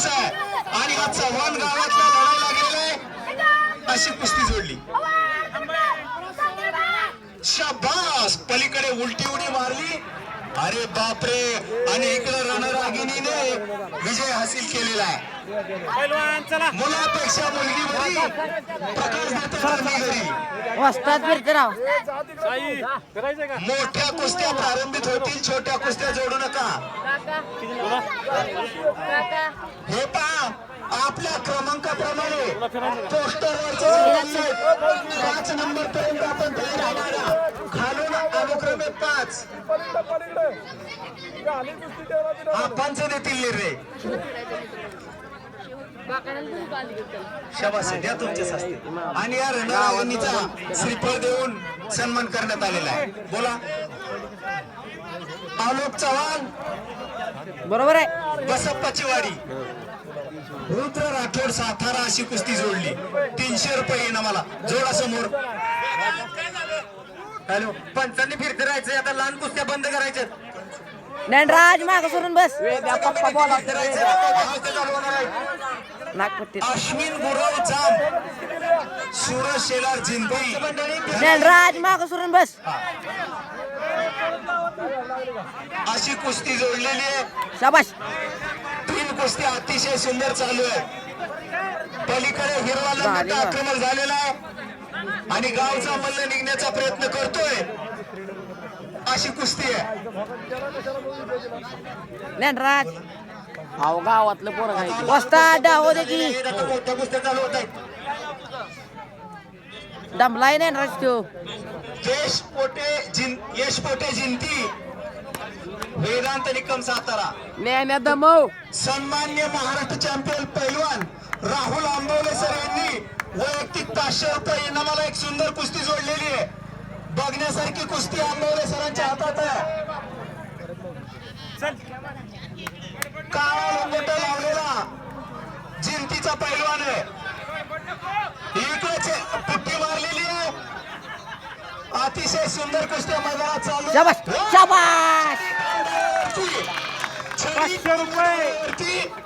माणूस आहे. आणि हा चव्हाण गावातला लढायला लागलेला आहे. अशी कुस्ती जोडली. शाबास. पलीकडे उलटी उडी मारली. अरे बापरे. आणि इकडे रणरागिणीने विजय हासिल केलेला आहे. पैलवान चला. मुलापेक्षा मुलगी बरी. प्रकाश का? मोठ्या कुस्त्या प्रारंभित होतील. छोट्या कुस्त्या जोडू नका. हे पहा. आपल्या क्रमांकाप्रमाणे पोस्टरवरचे पाच नंबर पर्यंत आपण देतील निर्णय शबास द्या तुमचे शास्त्री आणि या श्रीफळ देऊन सन्मान करण्यात आलेला आहे. बोला. आलोक चव्हाण. बरोबर आहे. बसप्पाची वाडी. रुद्र राठोड सातारा अशी कुस्ती जोडली. तीनशे रुपये येणं मला. जोडा समोर. हॅलो पंचांनी फिरते राहायचं आता लहान कुस्त्या बंद करायच्या ज्ञानराज माग सोडून बस. पप्पा बोला. नागपट्टी अश्विन गुरव जाम. सूरज शेलार जिंती ज्ञानराज माग सोडून बस. अशी कुस्ती जोडलेली आहे. शाबाश तीन कुस्ती अतिशय सुंदर चालू आहे. पलीकडे हिरवा झाली लंगोटा ना. आक्रमण झालेला आहे. आणि गावचा मल्ल निघण्याचा प्रयत्न करतोय. अशी कुस्ती आहे. ज्ञानराज. अहो गावातलं पोरं काय वस्ताद डाव दे की. हे आता मोठ्या कुस्त्या चालू होत आहेत दमलाय ज्ञानराज तो. यश पोटे जिन यश पोटे जिंती. वेदांत निकम सातारा. ज्ञान्या दमव. सन्मान्य महाराष्ट्र चॅम्पियन पैलवान. वैयक्तिक पाचशे रुपये इनामाला एक सुंदर कुस्ती जोडलेली आहे. बघण्यासारखी कुस्ती आंबवले सरांच्या हातात आहे. काळा लंगोटा लावलेला जिंतीचा पैलवान आहे. इकडे पुट्टी मारलेली आहे. अतिशय सुंदर कुस्त्या मैदानात चालू शाबाश शाबाश पाचशे रुपये.